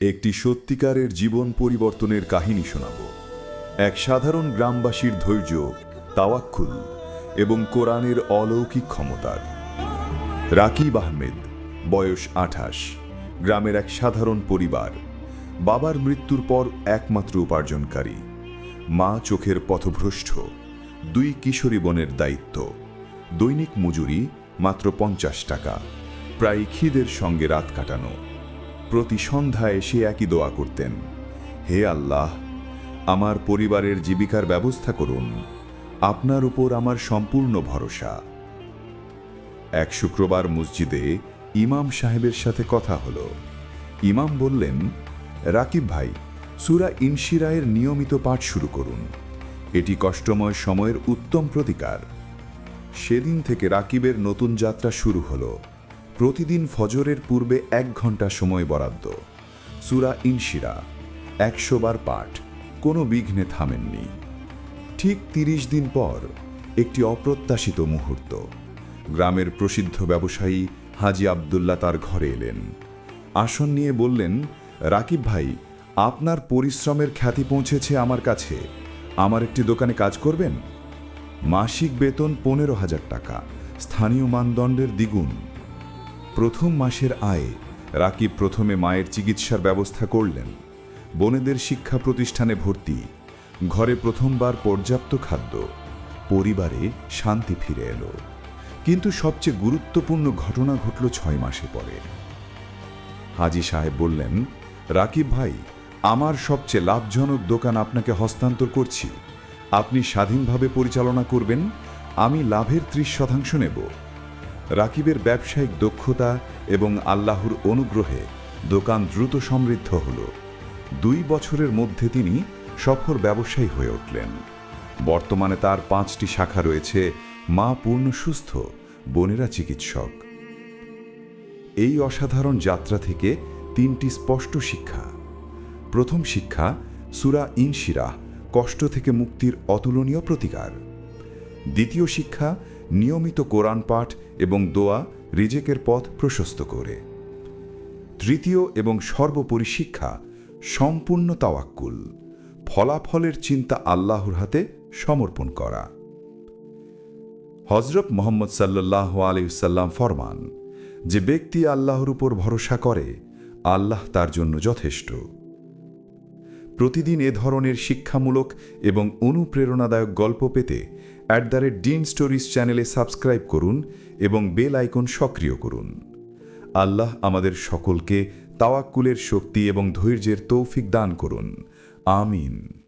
একটি সত্যিকারের জীবন পরিবর্তনের কাহিনী শোনাব। এক সাধারণ গ্রামবাসীর ধৈর্য, তাওয়াক্কুল এবং কোরআনের অলৌকিক ক্ষমতার রাকিব আহমেদ, বয়স আঠাশ, গ্রামের এক সাধারণ পরিবার। বাবার মৃত্যুর পর একমাত্র উপার্জনকারী। মা চোখের পথভ্রষ্ট, দুই কিশোরী বোনের দায়িত্ব। দৈনিক মজুরি মাত্র পঞ্চাশ টাকা, প্রায় খিদের সঙ্গে রাত কাটানো। প্রতি সন্ধ্যায় এসে একই দোয়া করতেন। হে আল্লাহ, আমার পরিবারের জীবিকার ব্যবস্থা করুন। আপনার উপর আমার সম্পূর্ণ ভরসা। এক শুক্রবার মসজিদে ইমাম সাহেবের সাথে কথা হলো। ইমাম বললেন, রাকিব ভাই, সুরা ইনশিরায়ের নিয়মিত পাঠ শুরু করুন। এটি কষ্টময় সময়ের উত্তম প্রতিকার। সেদিন থেকে রাকিবের নতুন যাত্রা শুরু হলো। প্রতিদিন ফজরের পূর্বে এক ঘণ্টা সময় বরাদ্দ। সুরা ইনশিরা, একশো বার পাঠ, কোনো বিঘ্নে থামেননি। ঠিক তিরিশ দিন পর একটি অপ্রত্যাশিত মুহূর্ত। গ্রামের প্রসিদ্ধ ব্যবসায়ী হাজি আবদুল্লাহ তার ঘরে এলেন। আসন নিয়ে বললেন, রাকিব ভাই, আপনার পরিশ্রমের খ্যাতি পৌঁছেছে আমার কাছে। আমার একটি দোকানে কাজ করবেন? মাসিক বেতন পনেরো হাজার টাকা। স্থানীয় মানদণ্ডের দ্বিগুণ। প্রথম মাসের আয়ে রাকিব প্রথমে মায়ের চিকিৎসার ব্যবস্থা করলেন। বোনেদের শিক্ষা প্রতিষ্ঠানে ভর্তি, ঘরে প্রথমবার পর্যাপ্ত খাদ্য, পরিবারে শান্তি ফিরে এলো। কিন্তু সবচেয়ে গুরুত্বপূর্ণ ঘটনা ঘটল ছয় মাসে পরে। হাজি সাহেব বললেন, রাকিব ভাই, আমার সবচেয়ে লাভজনক দোকান আপনাকে হস্তান্তর করছি। আপনি স্বাধীনভাবে পরিচালনা করবেন, আমি লাভের ত্রিশ শতাংশ নেব। রাকিবের ব্যবসায়িক দক্ষতা এবং আল্লাহর অনুগ্রহে দোকান দ্রুত সমৃদ্ধ হল। দুই বছরের মধ্যে তিনি সফল ব্যবসায়ী হয়ে উঠলেন। বর্তমানে তার পাঁচটি শাখা রয়েছে মা পূর্ণ সুস্থ, বোনেরা চিকিৎসক। এই অসাধারণ যাত্রা থেকে তিনটি স্পষ্ট শিক্ষা। প্রথম শিক্ষা, সুরা ইনশিরা কষ্ট থেকে মুক্তির অতুলনীয় প্রতিকার। দ্বিতীয় শিক্ষা নিয়মিত কোরআন পাঠ এবং দোয়া রিজেকের পথ প্রশস্ত করে। তৃতীয় এবং সর্বোপরি শিক্ষা, সম্পূর্ণ তাওয়াক্কুল, ফলাফলের চিন্তা আল্লাহর হাতে সমর্পণ করা। হজরত মোহাম্মদ সাল্লাহ আলিউসাল্লাম ফরমান, যে ব্যক্তি আল্লাহর উপর ভরসা করে, আল্লাহ তার জন্য যথেষ্ট। প্রতিদিন এ ধরনের শিক্ষামূলক এবং অনুপ্রেরণাদায়ক গল্প পেতে at the rate dean stories চ্যানেলে সাবস্ক্রাইব করুন এবং বেল আইকন সক্রিয় করুন। আল্লাহ আমাদের সকলকে তাওয়াক্কুলের শক্তি এবং ধৈর্যের তৌফিক দান করুন। আমিন।